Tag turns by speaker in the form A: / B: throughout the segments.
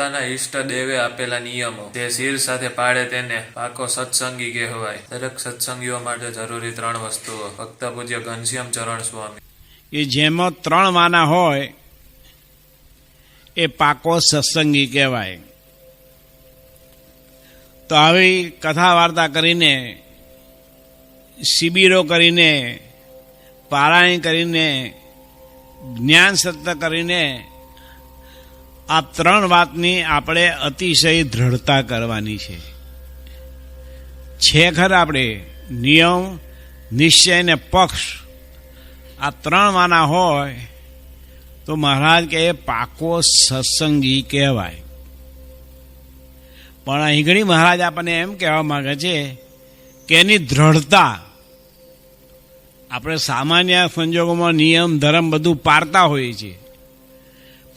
A: પોતાના ઈષ્ટ દેવે આપેલા નિયમો. જે શિર સાથે પાડે તેને પાકો સત્સંગી કહેવાય. દરેક સત્સંગીઓ માટે જરૂરી ત્રણ વસ્તુઓ. ભક્ત પૂજ્ય ઘનશ્યામ ચરણ સ્વામી.
B: એ જેમાં ત્રણ વાના હોય, એ પાકો સત્સંગી કહેવાય. તો આવી કથા વાર્તા કરીને, શિબિરો કરીને, પારાયણ કરીને, જ્ઞાન સત્ય કરીને આ ત્રણ વાતની આપણે અતિશય દ્રઢતા કરવાની છે. છે ખરા આપણે નિયમ, નિશ્ચય ને પક્ષ આ ત્રણ વાના હોય તો મહારાજ કે પાકો સત્સંગી કહેવાય. પણ અહીં ઘણી મહારાજ આપણને એમ કહેવા માગે છે કે એની દ્રઢતા આપણે સામાન્ય સંજોગોમાં નિયમ, ધર્મ બધું પાળતા હોઈએ છીએ.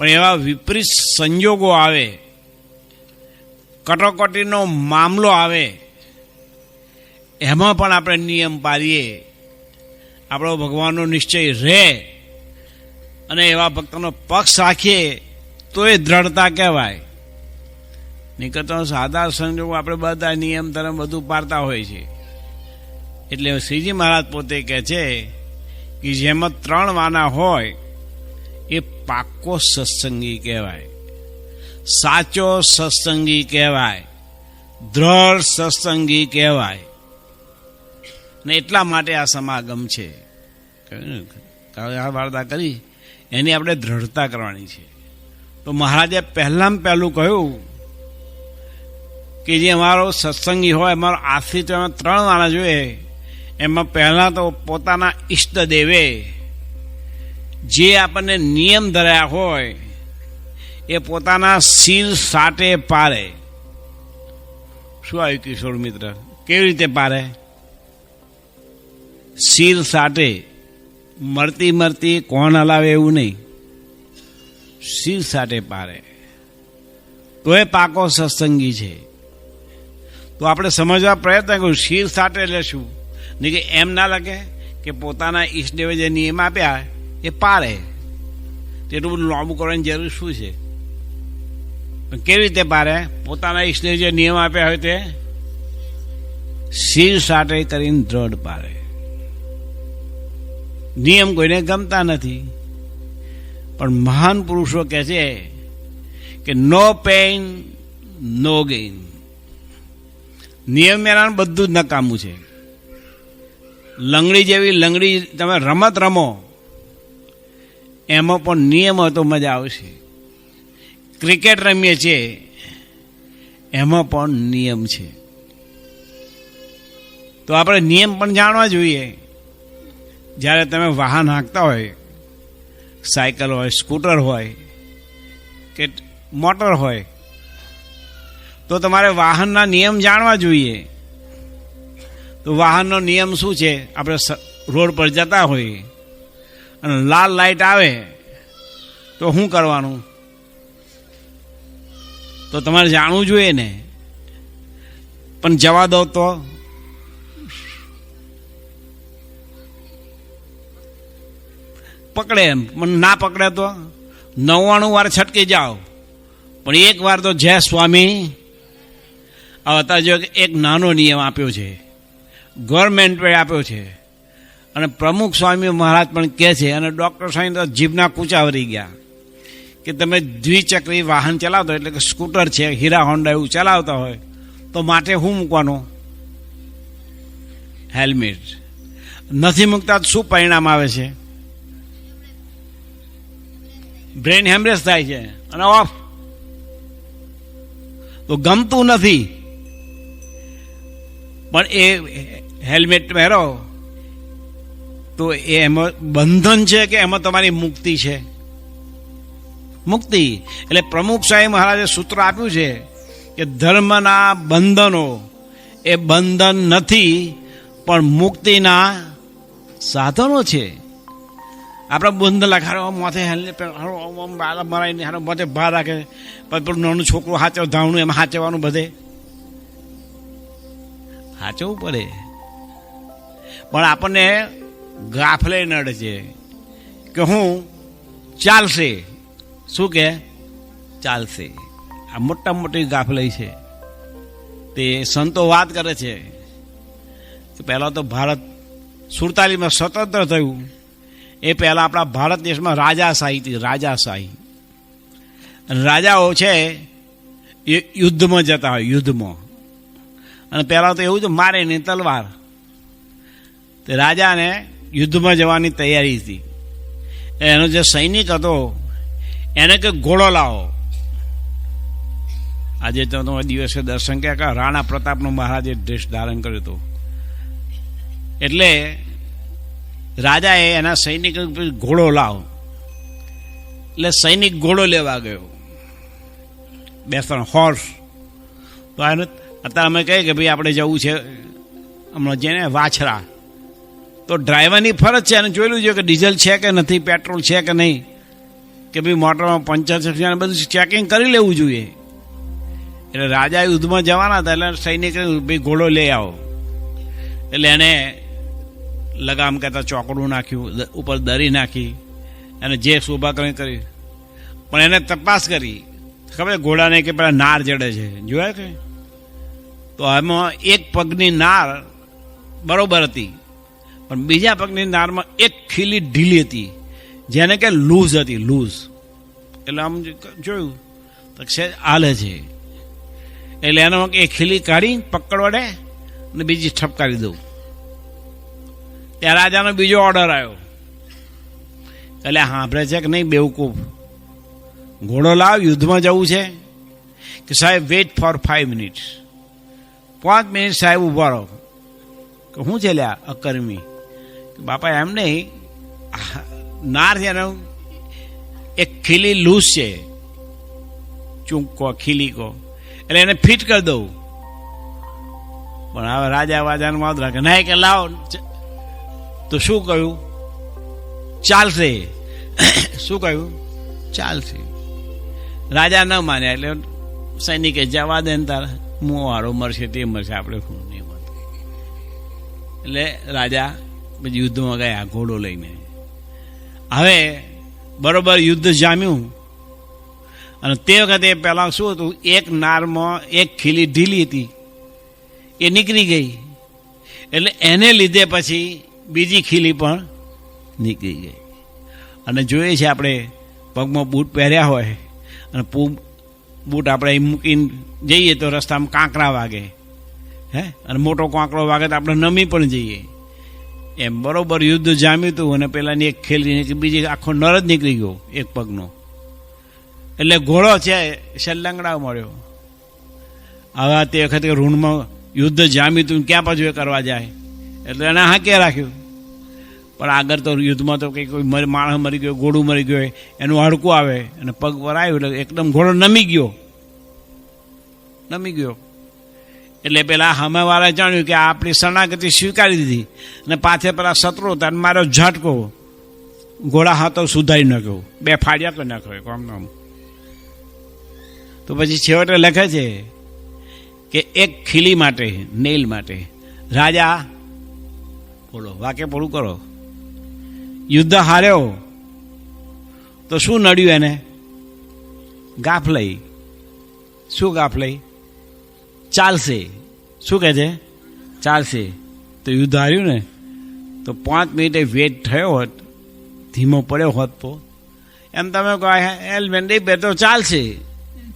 B: પણ એવા વિપરીત સંજોગો આવે, કટોકટીનો મામલો આવે, એમાં પણ આપણે નિયમ પાળીએ આપણો ભગવાનનો નિશ્ચય રહે અને એવા ભક્તનો પક્ષ રાખીએ તો એ દ્રઢતા કહેવાય. નીકળતો સાદા સંજોગો આપણે બધા નિયમ ધર્મ બધું પાડતા હોય છે. એટલે શ્રીજી મહારાજ પોતે કહે છે કે જેમાં ત્રણ વાના હોય એ પાકો સત્સંગી કહેવાય. સાચો સત્સંગી કહેવાય. દ્રઢ સત્સંગી કહેવાય. ને એટલા માટે આ સમાગમ છે. આ વાર્તા કરી, એની આપણે દ્રઢતા કરવાની છે. તો મહારાજે પહેલાં પહેલું કહ્યું કે જે અમારો સત્સંગી હોય, અમારો આશ્રિત ત્રણ વાળા જોઈએ, એમાં પહેલાં તો પોતાના ઈષ્ટદેવે જે આપણને નિયમ ધર્યા હોય, એ પોતાના શિર સાટે પારે. શું આવ્યું કિશોર મિત્ર? કેવી રીતે પારે? શિર સાટે મરતી મરતી કોણ હલાવે એવું નહીં. શિર સાટે પારે. તો એ પાકો સત્સંગી છે. તો આપણે સમજવા પ્રયત્ન કર્યું શિર સાટે એટલે નહીં કે એમ ના લાગે કે પોતાના ઈષ્ટદેવે જે નિયમ આપ્યા એ પાળે તેટલું બધું લાંબુ કરવાની જરૂર શું છે? કેવી રીતે પારે? પોતાના ઈષ્ટદેવ જે નિયમ આપ્યા હોય તે? શિર સાટે કરીને દ્રઢ પારે. નિયમ કોઈને ગમતા નથી. પણ મહાન પુરુષો કહે છે કે નો પેઇન નો ગેઇન નિયમ મેળાનું બધું જ નકામું છે. લંગડી જેવી લંગડી તમે રમત રમો એમાં પણ નિયમ હતો, મજા આવશે. ક્રિકેટ રમીએ છીએ, એમાં પણ નિયમ છે. તો આપણે નિયમ પણ જાણવા જોઈએ. જ્યારે તમે વાહન હાંકતા હોય, સાયકલ હોય, સ્કૂટર હોય, કે મોટર હોય, તો તમારે વાહનના નિયમ જાણવા જોઈએ. તો વાહનનો નિયમ શું છે? આપણે રોડ પર જતા હોઈએ અને લાલ લાઈટ આવે, તો શું કરવાનું? તો તમારે જાણવું જોઈએ ને. પણ જવા દો તો. પકડે એમ. પણ ના પકડે તો. નવ્વાણું વાર છટકી જાઓ. પણ એક વાર તો જય સ્વામી. આ અત્યારે જો એક નાનો નિયમ આપ્યો છે. ગવર્મેન્ટે આપ્યો છે. અને પ્રમુખ સ્વામી મહારાજ પણ કહે છે, અને ડૉક્ટર તો જીભના કૂચા વરી ગયા કે તમે દ્વિચક્રી વાહન ચલાવતો એટલે કે સ્કૂટર છે, હીરા હોન્ડા એવું ચલાવતા હોય, તો માટે શું મૂકવાનું? હેલ્મેટ. નથી મૂકતા શું પરિણામ આવે છે? બ્રેન હેમરેજ થાય છે, અને ઓફ. તો ગમતું નથી. પણ એ હેલ્મેટ પહેરો. તો એ એમાં બંધન છે કે એમાં તમારી મુક્તિ છે? મુક્તિ. એટલે પ્રમુખ સાહેબ મહારાજે સૂત્ર આપ્યું છે કે ધર્મના બંધનો એ બંધન નથી, પણ મુક્તિના સાધનો છે. આપણે બંધ લખાડો માથે હેલ્ને બાળા મરાઈને હારો માથે ભાર રાખે પછી નાનું છોકરું હાચવ ધાવણું એમાં હાચવવાનું બધે. હાચવવું પડે. પણ આપણને ગાફલે નડ છે કે હું ચાલશે. શું કે? ચાલશે. આ મોટા મોટી ગાફલઈ છે. તે સંતો વાત કરે છે. કે પહેલાં તો ભારત સુડતાલીસમાં સ્વતંત્ર થયું. એ પહેલાં આપણા ભારત દેશમાં રાજાશાહી હતી રાજાશાહી રાજાઓ છે એ યુદ્ધમાં જતા હોય, યુદ્ધમાં. અને પહેલાં તો એવું જ મારે નહીં તલવાર. તે રાજાને યુદ્ધમાં જવાની તૈયારી હતી. એનો જે સૈનિક હતો, એને કે ઘોડો લાવો. આજે તો દિવસે દર્શન કે, રાણા પ્રતાપનો મહારાજે ડ્રેસ ધારણ કર્યો હતો. એટલે રાજાએ એના સૈનિક ઘોડો લાવો. એટલે સૈનિક ઘોડો લેવા ગયો. બે ત્રણ હોર્સ તો એને, અત્યારે અમે કહીએ કે ભાઈ આપણે જવું છે, હમણાં જેને વાછરા. તો ડ્રાઈવરની ફરજ છે, અને જોયેલું છે કે ડીઝલ છે કે નથી, પેટ્રોલ છે કે નહીં, કે ભાઈ મોટરમાં પંચર છે બધું ચેકિંગ કરી લેવું જોઈએ. એટલે રાજા યુદ્ધમાં જવાના હતા, એટલે સૈનિક ભાઈ ઘોડો લઈ આવો. એટલે એને લગામ કહેતા ચોકડું નાખ્યું ઉપર દરી નાખી, અને જે શોભા કરી કરી પણ એને તપાસ કરી. ખબર ઘોડાને કે પેલા નાર જડે છે. જોયા કે? તો આમાં એક પગની નાર બરોબર હતી. પણ બીજા પગની નારમાં એક ખીલી ઢીલી હતી, જેને કે લૂઝ હતી, લૂઝ. એટલે આમ જોયું, તો છે હાલે છે. એટલે એનો એક ખીલી કાઢી પકડ વડે અને બીજી ઠપકારી દઉં. ત્યાં રાજાનો બીજો ઓર્ડર આવ્યો. એટલે સાંભળે છે કે નહીં, બેવકૂફ? ઘોડો લાવ, યુદ્ધમાં જવું છે? કે સાહેબ વેઇટ ફોર ફાઈવ મિનિટ્સ પાંચ મિનિટ સાહેબ ઊભા રહો. કે શું છે લ્યા, અકર્મી? બાપા, એમ નહીં. નાર છે એનો એક ખીલી લૂઝ છે. ચૂંક ખીલી કહો એટલે એને ફિટ કરી દઉં. પણ હવે રાજા વાજાને વાંધો રાખે ના કે લાવો. તો શું કહ્યું? ચાલશે. શું કહ્યું? ચાલશે. રાજા ન માન્યા એટલે સૈનિકે જવા દે ને તાર. મુવારો મરશે, તે મરશે, આપણે શું નહીં એટલે રાજા યુદ્ધમાં ગયા ઘોડો લઈને. હવે બરોબર યુદ્ધ જામ્યું. અને તે વખતે પહેલાં શું હતું? એક નારમાં એક ખીલી ઢીલી હતી. એ નીકળી ગઈ. એટલે એને લીધે પછી બીજી ખીલી પણ નીકળી ગઈ. અને જોઈએ છે આપણે પગમાં બૂટ પહેર્યા હોય અને બૂટ આપણે એ મૂકીને જઈએ તો રસ્તામાં કાંકરા વાગે. હે? અને મોટો કાંકરો વાગે તો આપણે નમી પણ જઈએ. એમ બરોબર યુદ્ધ જામ્યું હતું અને પેલાની એક ખેલી બીજી આખો નર જ નીકળી ગયો, એક પગનો. એટલે ઘોડો છે શલ્લંગડા મળ્યો. હવે તે વખતે ઋણમાં યુદ્ધ જામ્યું હતું ક્યાં પાછું એ કરવા જાય? એટલે એને હા ક્યાં રાખ્યું. પણ આગળ તો યુદ્ધમાં તો કંઈ કોઈ માણસ મરી ગયો, ઘોડું મરી ગયો, એનું હાડકું આવે, અને પગ પર આવ્યું એટલે એકદમ ઘોડો નમી ગયો. નમી ગયો. એટલે પેલા હમેવાળા જાણ્યું કે આપણી શરણાગતિ સ્વીકારી દીધી. અને પાછે પેલા શત્રુ હતા અને મારો ઝટકો ઘોડા હાથો સુધારી નાખ્યો. બે ફાડ્યા કરી નાખ્યો કોમ નામ તો પછી છેવટે લખે છે કે એક ખીલી માટે, નેલ માટે, રાજા, બોલો, વાક્ય પૂરું કરો. યુદ્ધ હાર્યો. તો શું નડ્યું એને? ગાફ લઈ. શું ગાફ લઈ? ચાલશે. શું કહે છે? ચાલશે. તો યુદ્ધ હાર્યું ને? તો પાંચ મિનિટે વેટ થયો હોત, ધીમો પડ્યો હોત તો. એમ તમે કહો હેલ્મેટ નહીં પહેરતો ચાલશે.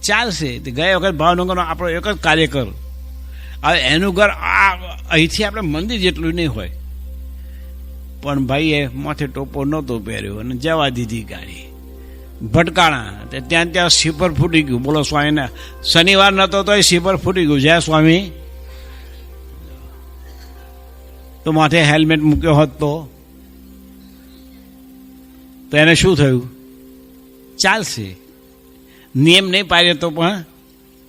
B: ચાલશે. તે ગયા વખત ભાવનગરનો આપણો એક જ કાર્યકર. હવે એનું ઘર આ અહીંથી આપણે મંદિર જેટલું નહીં હોય. પણ ભાઈએ માથે ટોપો નહોતો પહેર્યો અને જવા દીધી ગાડી. ભટકાણા. ત્યાં ત્યાં સીપર ફૂટી ગયું. બોલો સ્વામીને, શનિવાર નહોતો તો એ સીપર ફૂટી ગયું. જય સ્વામી? તો માથે હેલ્મેટ મૂક્યો હોત તો? તો એને શું થયું? ચાલશે. નિયમ નહીં પાડ્યો તો પણ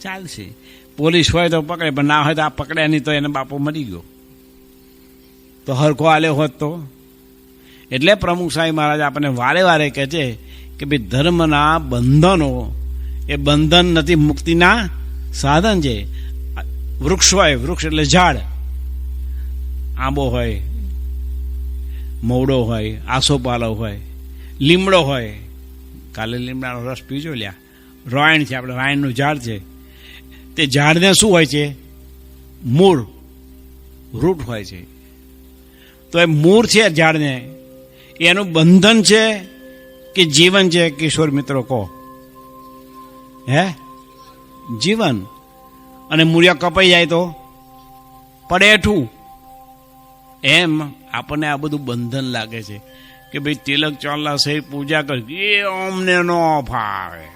B: ચાલશે. પોલીસ હોય તો પકડે, પણ ના હોય તો આ પકડ્યા નહીં તો એને બાપો મરી ગયો. તો હરખો આલ્યો હોત તો? એટલે પ્રમુખ સાહેબ મહારાજ આપણને વારે વારે કહે છે કે ભાઈ ધર્મના બંધનો, એ બંધન નથી, મુક્તિના સાધન છે. વૃક્ષ હોય, વૃક્ષ એટલે ઝાડ. આંબો હોય, મવડો હોય આસોપાલો હોય, લીમડો હોય. કાલે લીમડાનો રસ પીજો લ્યા. રોયણ છે, આપણે રાયણનું ઝાડ છે. તે ઝાડને શું હોય છે? મૂળ, રૂટ હોય છે. તો એ મૂળ છે ઝાડને. એનું બંધન છે કે જીવન છે, કિશોર મિત્રો, કહો. હે? જીવન. અને મૂળિયા કપાઈ જાય તો? પડે એમ આપણને આ બધું બંધન લાગે છે કે ભાઈ તિલક ચોલા સહી પૂજા કર, એ અમને ન ફાવે.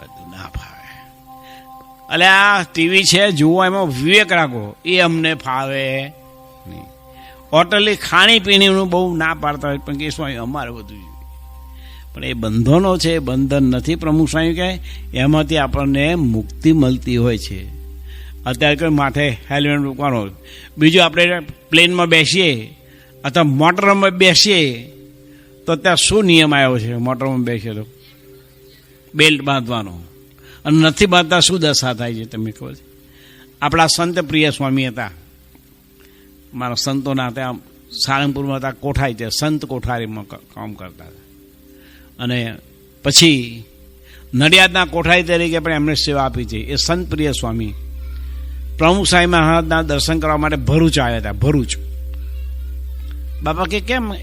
B: બધું ના ફાવે. એટલે આ ટીવી છે, જુઓ એમાં વિવેક રાખો, એ અમને ફાવે. હોટલી ખાણીપીણીનું બહુ ના પાડતા હોય, પણ કે સ્વામી, અમારે બધું પણ એ બંધનો છે બંધન નથી પ્રમુખ સ્વામી કહે, એમાંથી આપણને મુક્તિ મળતી હોય છે. અત્યારે કોઈ માથે હેલ્મેટ મૂકવાનો બીજું આપણે પ્લેનમાં બેસીએ, અથવા મોટરમાં બેસીએ, તો ત્યાં શું નિયમ આવ્યો છે? મોટરમાં બેસીએ તો બેલ્ટ બાંધવાનો. અને નથી બાંધતા, શું દશા થાય છે, તમને ખબર છે? આપણા સંત પ્રિય સ્વામી હતા. મારા સંતોના ત્યાં સાળંગપુરમાં હતા, કોઠારી છે, સંત કોઠારીમાં કામ કરતા હતા. અને પછી નડિયાદના કોઠારી તરીકે પણ એમણે સેવા આપી છે. એ સંત પ્રિય સ્વામી. પ્રમુખ સાંઈ મહારાજના દર્શન કરવા માટે ભરૂચ આવ્યા હતા, ભરૂચ. બાપા કે કેમ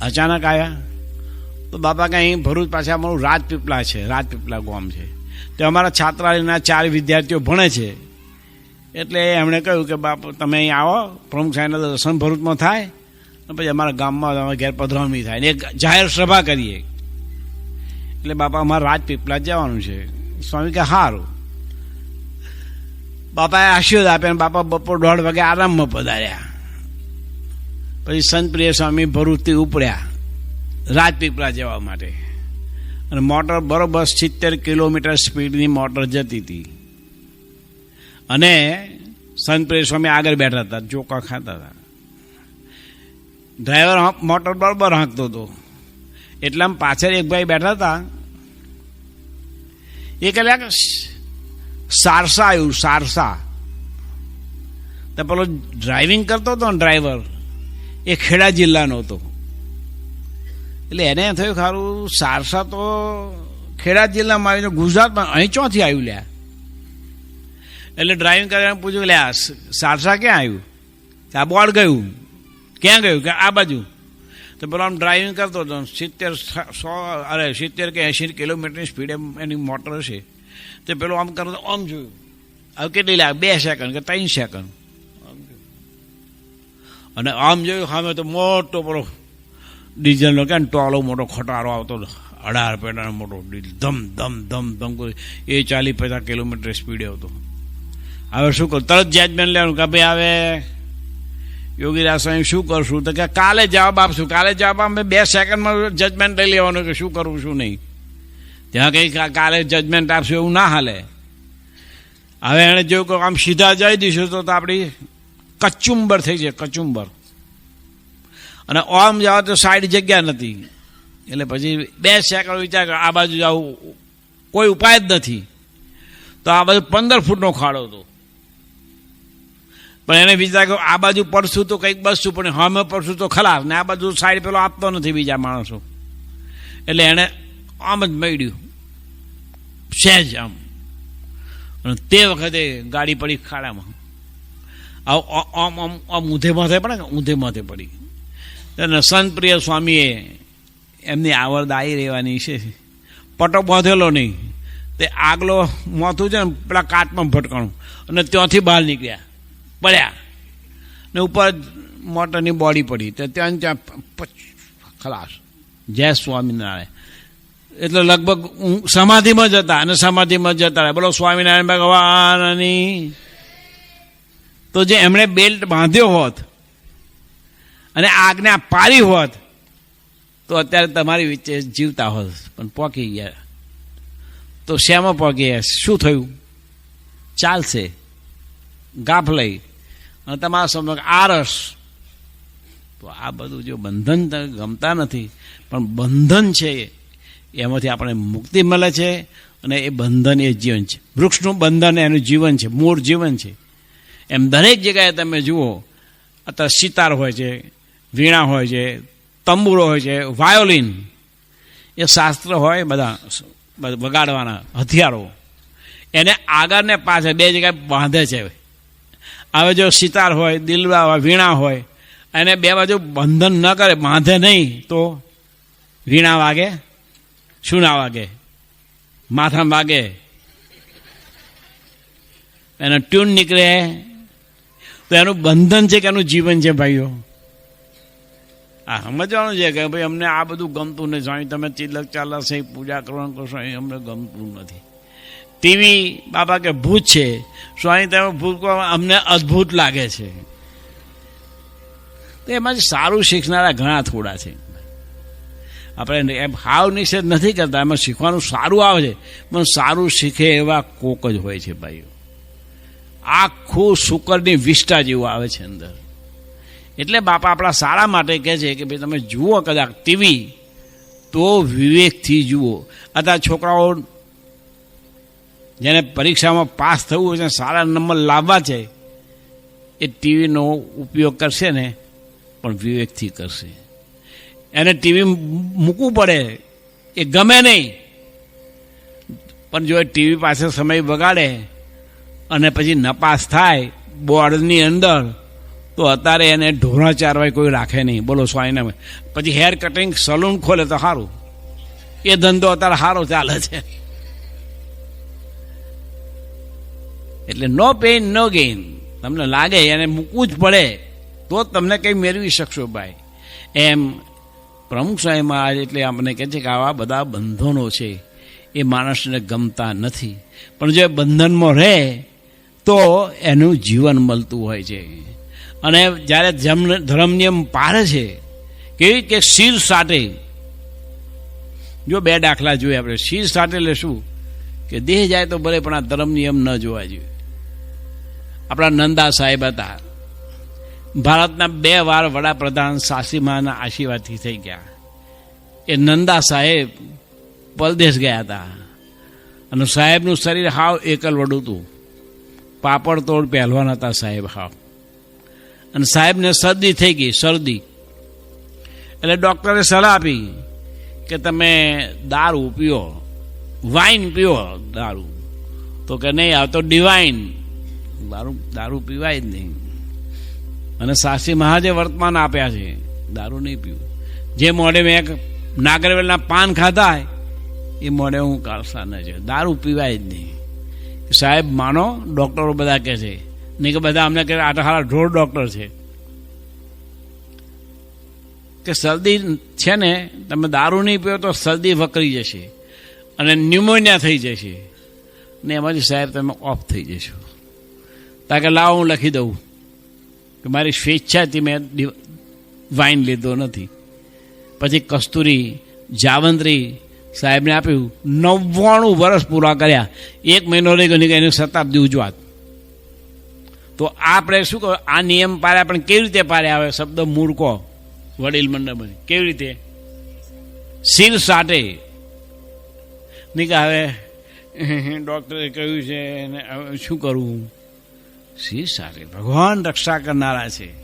B: અચાનક આવ્યા તો બાપા કે અહીં ભરૂચ પાસે અમારું રાજપીપળા છે, રાજપીપળા ગામ છે. તો અમારા છાત્રાલયના ચાર વિદ્યાર્થીઓ ભણે છે. એટલે એમણે કહ્યું કે, બાપ, તમે અહીં આવો, પ્રમુખ સાહેબના દર્શન ભરૂચમાં થાય પછી અમારા ગામમાં અમારા ઘેર પધરામણી થાય. એક જાહેર સભા કરીએ. એટલે બાપા, અમારે રાજપીપળા જવાનું છે. સ્વામી કે સારું બાપાએ આશીર્વાદ આપ્યા બાપા બપોર દોઢ વાગે આરામમાં પધાર્યા. પછી સંત પ્રિય સ્વામી ભરૂચથી ઉપડ્યા રાજપીપળા જવા માટે. અને મોટર બરોબર સિત્તેર કિલોમીટર સ્પીડની મોટર જતી હતી. અને સંત પ્રિય સ્વામી આગળ બેઠા હતા ચોકા ખાતા હતા. ડ્રાઈવર મોટર બરોબર હાંકતો હતો. એટલામાં પાછળ એક ભાઈ બેઠા હતા. એ કહેલા સારસા આવ્યું સારસા. તો પેલો ડ્રાઇવિંગ કરતો હતો ને ડ્રાઈવર, એ ખેડા જિલ્લાનો હતો. એટલે એને થયું ખારું, સારસા તો ખેડા જિલ્લામાં આવીને ગુજરાતમાં અહીં ચોથી આવ્યું લ્યા. એટલે ડ્રાઇવિંગ કરીને પૂછ્યું, લે સારસા ક્યાં આવ્યું? આ બોર્ડ ગયું. ક્યાં ગયું? કે આ બાજુ. તો પેલો આમ ડ્રાઇવિંગ કરતો હતો, સિત્તેર સો અરે, સિત્તેર કે એંશી કિલોમીટરની સ્પીડે એની મોટર છે તે પેલો આમ કરતો, આમ જોયું. હવે કેટલી લાગે? બે સેકન્ડ કે ત્રણ સેકન્ડ. અને આમ જોયું, સામે તો મોટો પેલો ડીઝલનો કે ટોલો મોટો ખટારો આવતો. અઢાર પેટાનો મોટો ડીઝલ ધમ ધમ ધમ ધમ એ ચાલીસ પચાસ કિલોમીટર સ્પીડે આવતો. હવે શું કરું? તરત જજમેન્ટ લેવાનું કે ભાઈ હવે યોગીરાજ સ્વામી શું કરશું? તો કે કાલે જવાબ આપશું. કાલે જવાબ આપે બે સેકન્ડમાં જજમેન્ટ લઈ લેવાનું કે શું કરવું શું નહીં. ત્યાં કંઈ કાલે જજમેન્ટ આપશું એવું ના હાલે. હવે એણે જોયું કે આમ સીધા જઈ દઈશું તો આપણી કચુંબર થઈ જાય, કચુંબર. અને ઓમ જવા તો સાઈડ જગ્યા નથી. એટલે પછી બે સેકન્ડ વિચાર આ બાજુ જવું કોઈ ઉપાય જ નથી. તો આ બાજુ પંદર ફૂટનો ખાડો હતો. પણ એને વિચાર કે આ બાજુ પડશું તો કંઈક બસશું પણ હમે પડશું તો ખલાસ. ને આ બાજુ સાઈડ પેલો આપતો નથી બીજા માણસો. એટલે એણે આમ જ મળ્યું. સહેજ આમ. અને તે વખતે ગાડી પડી ખાડામાં. આમ આમ આમ ઊંધે માથે પડે ને ઊંધે માથે પડી? અને સંતપ્રિય સ્વામીએ એમની આવડ આવી રહેવાની છે. પટો બાંધેલો નહીં. તે આગલો મોથું છે ને, પેલા કાચમાં ભટકાણું. અને ત્યાંથી બહાર નીકળ્યા. પડ્યા. ને ઉપર મોટરની બોડી પડી. તો ત્યાં ત્યાં ખલાસ. જય સ્વામિનારાયણ. એટલે લગભગ સમાધિમાં જ હતા અને સમાધિમાં જતા રહ્યા બોલો, સ્વામિનારાયણ ભગવાનની. તો જે એમણે બેલ્ટ બાંધ્યો હોત અને આજ્ઞા પાડી હોત, તો અત્યારે તમારી વચ્ચે જીવતા હોત. પણ પોકી ગયા. તો શેમાં પોકી ગયા? શું થયું? ચાલશે. ગાફ લઈ. અને તમારા સમજો આરસ. તો આ બધું જો બંધન ગમતા નથી, પણ બંધન છે એમાંથી આપણે મુક્તિ મળે છે અને એ બંધન એ જીવન છે. વૃક્ષનું બંધન એનું જીવન છે, મૂળ જીવન છે. એમ દરેક જગ્યાએ તમે જુઓ, અત્યારે સિતાર હોય છે, વીણા હોય છે, તંબુરો હોય છે, વાયોલિન. એ શાસ્ત્ર હોય બધા વગાડવાના હથિયારો. એને આગળ ને પાછળ બે જગ્યાએ બાંધે છે. હવે જો સિતાર હોય, દિલવા હોય, વીણા હોય એને બે બાજુ બંધન ન કરે, બાંધે નહીં, તો વીણા વાગે શું ના વાગે, માથા વાગે એનો ટ્યુન નીકળે. તો એનું બંધન છે કે એનું જીવન છે, ભાઈઓ? આ સમજવાનું છે કે ભાઈ અમને આ બધું ગમતું નથી. સ્વામી, તમે તિલક ચાલક છે, પૂજા કરવાનું કરશો એ અમને ગમતું નથી. ટીવી બાપા કે ભૂત છે. સ્વામી તમે ભૂત અમને અદ્ભુત લાગે છે. તો એમાંથી સારું શીખનારા ઘણા થોડા છે. આપણે એમ હાવ નિષેધ નથી કરતા, એમાં શીખવાનું સારું આવે છે, પણ સારું શીખે એવા કોક જ હોય છે ભાઈઓ. આખું શુકરની વિષ્ટા જેવું આવે છે અંદર. એટલે બાપા આપણા સારા માટે કહે છે કે ભાઈ તમે જુઓ કદાચ ટીવી, તો વિવેકથી જુઓ. અત્યારે છોકરાઓ જેને પરીક્ષામાં પાસ થવું હોય છે, સારા નંબર લાવવા છે, એ ટીવીનો ઉપયોગ કરશે ને, પણ વિવેકથી કરશે. એને ટીવી મૂકવું પડે, એ ગમે નહીં. પણ જો એ ટીવી પાસે સમય બગાડે અને પછી નપાસ થાય બોર્ડની અંદર, તો અત્યારે એને ઢોરા ચારવાય કોઈ રાખે નહીં. બોલો સ્વાઈને પછી હેર કટિંગ સલૂન ખોલે તો સારું એ ધંધો અત્યારે સારો ચાલે છે. એટલે નો પેઇન નો ગેઇન તમને લાગે એને મૂકવું જ પડે, તો તમને કંઈ મેળવી શકશો ભાઈ. એમ પ્રમુખ સાહેબ મહારાજ એટલે આપણને કહે છે કે આવા બધા બંધનો છે, એ માણસને ગમતા નથી. પણ જો બંધનમાં રહે, તો એનું જીવન મળતું હોય છે. અને જ્યારે જમ ધર્મ નિયમ પારે છે, કેવી કે શીર સાટે? જો બે દાખલા જોઈએ આપણે શીર સાટે એટલે શું? કે દેહ જાય તો ભલે, પણ આ ધર્મ નિયમ ન જોવા જોઈએ. આપણા નંદા સાહેબ હતા. ભારતના બે વાર વડાપ્રધાન સાસીમાના આશીર્વાદથી થઈ ગયા. એ નંદા સાહેબ પરદેશ ગયા હતા. અને સાહેબનું શરીર હાવ એકલ વડું હતું પાપડ તોડ પહેલવાન હતા સાહેબ હાવ. અને સાહેબને શરદી થઈ ગઈ, શરદી. એટલે ડૉક્ટરે સલાહ આપી કે તમે દારૂ પીઓ, વાઇન પીઓ દારૂ. તો કે નહીં, આ તો ડિવાઇન દારૂ દારૂ પીવાય જ નહીં. અને શાસ્ત્રી મહાજે વર્તમાન આપ્યા છે. દારૂ નહીં પીવું. જે મોડે મેં નાગરવેલના પાન ખાધા એ મોડે હું કાળસા ન છે. દારૂ પીવાય જ નહીં. સાહેબ, માનો, ડૉક્ટરો બધા કહે છે. નહીં કે બધા અમને કહે આટલા સારા ઢોર ડૉક્ટર છે. કે શરદી છે ને, તમે દારૂ નહીં પીવો તો શરદી વકરી જશે. અને ન્યુમોનિયા થઈ જશે. ને એમાંથી સાહેબ, તમે ઓફ થઈ જશો. તાકે લાવો હું લખી દઉં. કે મારી સ્વેચ્છાથી મેં વાઇન લીધો નથી. પછી કસ્તુરી, જાવંત્રી સાહેબને આપ્યું. નવ્વાણું વર્ષ પૂરા કર્યા. એક મહિનો રહી ગયો એની શતાબ્દી ઉજવાત. તો આપણે શું કહો, આ નિયમ પાડ્યા પણ કેવી રીતે પાડ્યા આવે શબ્દ મૂર્ખો. વડીલ મંડળ કેવી રીતે? શિર સાટે. નહીં કે હવે. ડૉક્ટરે કહ્યું છે શું કરવું શીર સારી ભગવાન રક્ષા કરનારા છે.